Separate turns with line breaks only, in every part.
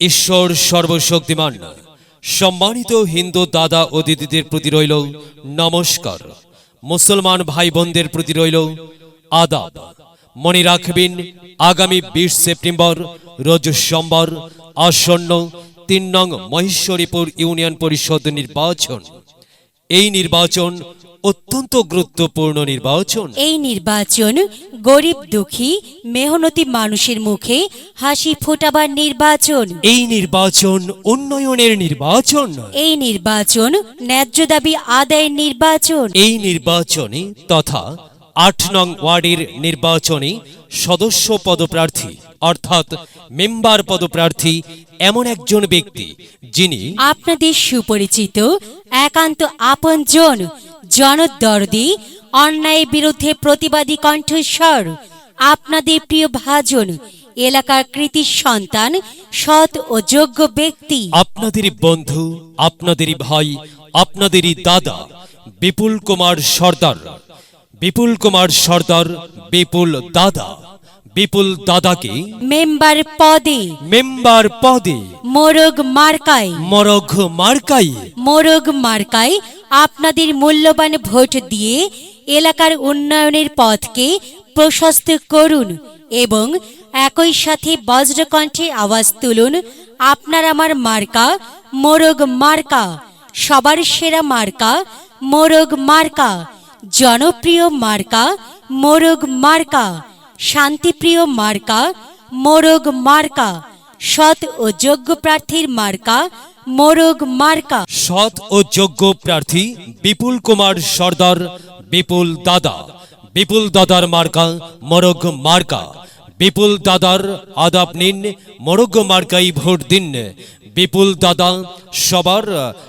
ঈশ্বর সর্বশক্তিমান। সম্মানিত হিন্দু দাদা ও দিদিদের প্রতি রইল নমস্কার। মুসলমান ভাই বোনদের প্রতি রইল আদাব। মনে রাখবেন, আগামী বিশ সেপ্টেম্বর, রোজ সোমবার, আসন্ন তিন নং মহেশ্বরীপুর ইউনিয়ন পরিষদ নির্বাচন। এই নির্বাচন অত্যন্ত গুরুত্বপূর্ণ নির্বাচন।
এই নির্বাচন গরিব দুঃখী মেহনতি মানুষের মুখে হাসি ফোটাবার নির্বাচন।
এই নির্বাচন উন্নয়নের নির্বাচন।
এই নির্বাচন ন্যায্য দাবি আদায়ের নির্বাচন।
এই নির্বাচনে তথা আট নং ওয়ার্ডের নির্বাচনে সদস্য পদপ্রার্থী অর্থাৎ মেম্বার পদপ্রার্থী এমন একজন ব্যক্তি যিনি
আপনাদের সুপরিচিত একান্ত আপনজন জনদর্দি অন্যায়ের বিরুদ্ধে প্রতিবাদী কণ্ঠস্বর। আপনাদের প্রিয় ভাজন এলাকার কৃতি সন্তান সৎ ও যোগ্য ব্যক্তি।
আপনাদেরই বন্ধু আপনাদেরই ভাই আপনাদেরই দাদা বিপুল কুমার সর্দার। বিপুল কুমার সর্দার বিপুল দাদা। বিপুল দাদাকে
মেম্বার পদে।
মেম্বার পদে।
মোরগ মার্কায়।
মরঘ মার্কাই
মোরগ মার্কায় আপনাদের মূল্যবান ভোট দিয়ে এলাকার উন্নয়নের পথকে প্রশস্ত করুন এবং একই সাথে বজ্রকণ্ঠে আওয়াজ তুলুন, আপনার আমার মার্কা, মোরগ মার্কা, সবার সেরা মার্কা, মোরগ মার্কা, জনপ্রিয় মার্কা, মোরগ মার্কা, শান্তিপ্রিয় মার্কা, মোরগ মার্কা, সৎ ও যোগ্য প্রার্থীর মার্কা মোরগ মার্কা।
সৎ ও যোগ্য প্রার্থী বিপুল কুমার সর্দার বিপুল দাদা। বিপুল দাদার মার্কা মরগ মার্কা। বিপুল দাদার আদাব নিন, মরগ মার্কাই ভোট দিন। বিপুল দাদা সবার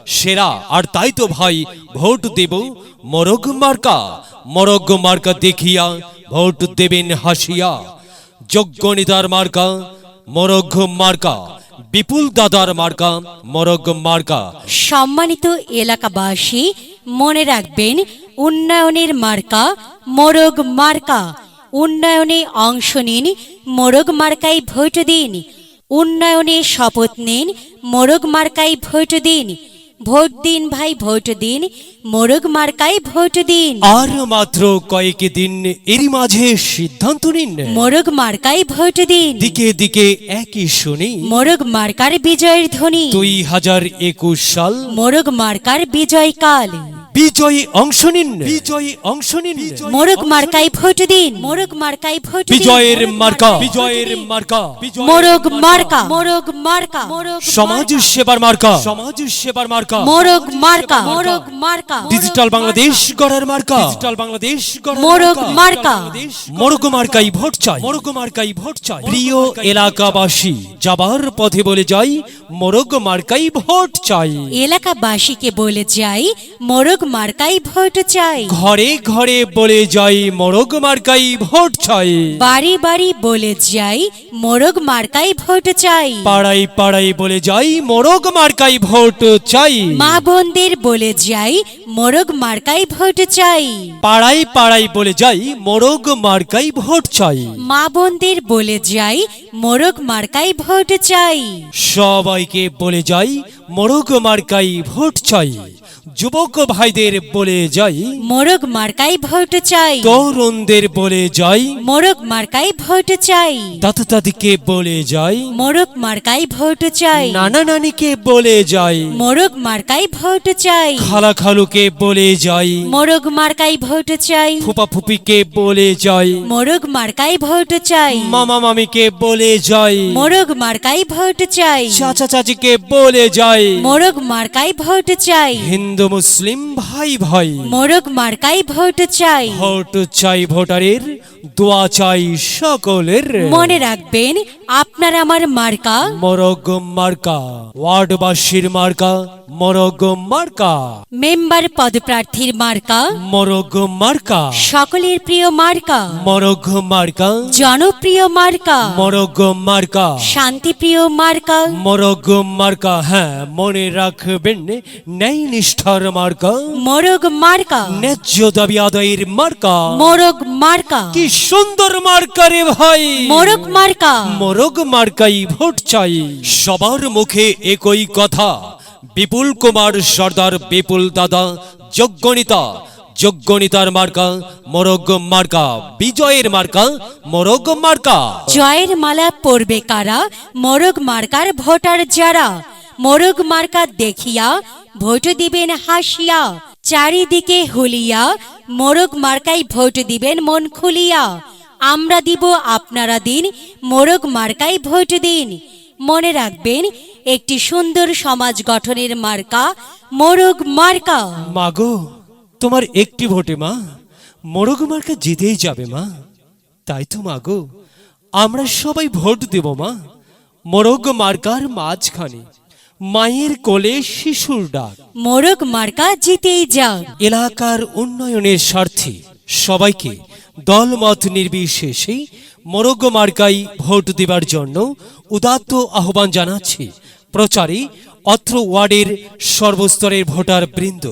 সেরা, আর তাই তো ভাই ভোট দেব মোরগ মার্কা। মরগ মার্কা দেখিয়া ভোট দেবেন হাসিয়া। যোগ্য নেতার মার্কা মরগ মার্কা। বিপুল দাদার মার্কা মরগ মার্কা
সম্মানিত এলাকাবাসী, মনে রাখবেন, উন্নয়নের মার্কা, মোরগ মার্কা। উন্নয়নে অংশ নিন, মোরগ মার্কাই ভোট দিন। উন্নয়নে শপথ নিন, মোরগ মার্কাই ভোট দিন। ভোট দিন ভাই ভোট দিন। মোরগ মার্কাই ভোট দিন।
আর মাত্র কয়েক দিন এরই মাঝে সিদ্ধান্ত নিন।
মোরগ মার্কাই ভোট দিন।
দিকে দিকে একই শুনি।
মোরগ মার্কার বিজয়ের ধ্বনি।
দুই হাজার একুশ সাল।
মোরগ মার্কার বিজয়কাল
বিজয়ী অংশ নিন। বিজয়ী অংশ নিন।
মোরগ মার্কায় ভোট দিন। মোরগ মার্কায় ভোট দিন।
বিজয়ের মার্কা বিজয়ের মার্কা।
মোরগ মার্কা মোরগ মার্কা। মোরগ
সমাজ সেবার মার্কা। সমাজ সেবার মার্কা।
মোরগ মার্কা। মোরগ মার্কা।
ডিজিটাল বাংলাদেশ গড়ার মার্কা। ডিজিটাল বাংলাদেশ গড়ার
মোরগ মার্কা
মরগ মার্কাই ভোট চাই। মরগ মার্কাই ভোট চাই। প্রিয় এলাকাবাসী যাবার পথে বলে যাই মরগ মার্কাই ভোট চাই।
এলাকাবাসীকে বলে যাই মোরগ মার্কাই ভোট চাই।
ঘরে ঘরে বলে যাই মরগ মার্কাই ভোট চাই।
বাড়ি বাড়ি বলে যাই মোরগ মার্কাই ভোট চাই।
পাড়াই পাড়াই বলে যাই মরগ মার্কাই ভোট চাই।
মা বোনদের বলে যাই মোরগ মার্কাই ভোট চাই।
পাড়াই পাড়াই বলে যাই মরগ মার্কাই ভোট চাই।
মা বোনদের বলে যাই মোরগ মার্কাই ভোট চাই।
সবাইকে বলে যাই মরগ মার্কাই ভোট চাই। যুবক ভাইদের বলে যাই।
মোরগ মার্কাই ভোট চাই।
তরুণদের বলে যাই।
মোরগ মার্কাই ভোট চাই।
দাদা দাদিকে বলে যাই।
মোরগ মার্কাই ভোট চাই।
নানা নানিকে বলে যাই।
মোরগ মার্কাই ভোট চাই।
খালা খালুকে বলে যাই।
মোরগ মার্কাই ভোট চাই।
ফুপা ফুপিকে বলে যাই।
মোরগ মার্কাই ভোট চাই।
মামা মামিকে বলে যাই।
মোরগ মার্কাই ভোট চাই।
চাচা চাচিকে বলে যাই।
মোরগ মার্কাই ভোট চাই।
হিন্দু মুসলিম ভাই ভাই।
মোরগ মার্কাই ভোট চাই।
ভোট চাই ভোটারের দোয়া চাই সকলের।
মনে রাখবেন আপনার আমার মার্কা।
মরগ মার্কা ওয়ার্ডবাসীর মার্কা মরগ মার্কা।
মেম্বার পদপ্রার্থীর মার্কা।
মরগ মার্কা।
সকলের প্রিয় মার্কা।
মরগ মার্কা।
জনপ্রিয় মার্কা।
মরগ মার্কা।
শান্তিপ্রিয় মার্কা।
মরগ মার্কা হ্যাঁ মনে রাখবেন ন্যায় নিষ্ঠার মার্কা।
মরগ মার্কা।
ন্যায্য দাবি আদায়ের মার্কা।
মোরগ মার্কা।
কি সুন্দর মার্কারে ভাই।
মোরগ মার্কা।
মোরগ মার্কাই ভোট চাই। সবার মুখে একই কথা। বিপুল কুমার সর্দার বিপুল দাদা যোগ্যনিতা যোগ্যনিতার মার্কা মোরগ মার্কা। বিজয়ের মার্কা মোরগ মার্কা।
জয়ের মালা পরবে কারা? মোরগ মার্কার ভোটার যারা? মোরগ মার্কা দেখিয়া ভোট দিবেন হাসিয়া। চারিদিকে হুলিয়া। মোরগ মার্কাই ভোট দিবেন মন খুলিয়া। আমরা দিব আপনারা দিন, মোরগ মার্কাই ভোট দিন। মনে রাখবেন, একটি সুন্দর সমাজ গঠনের মার্কা, মোরগ মার্কা।
মাগো, তোমার একটি ভোটে মা, মোরগ মার্কা জিতেই যাবে মা। তাই তো মাগো, আমরা সবাই ভোট দেব মা, মোরগ মার্কার মাঝখানে। মায়ের কোলে শিশুর ডাক।
মোরগ মার্কা জিতেই যা
এলাকার উন্নয়নের স্বার্থে সবাইকে দলমত নির্বিশেষে মোরগ মার্কাই ভোট দেবার জন্য উদাত্ত আহ্বান জানাচ্ছে প্রচারে অত্র ওয়ার্ডের সর্বস্তরের ভোটার বৃন্দ।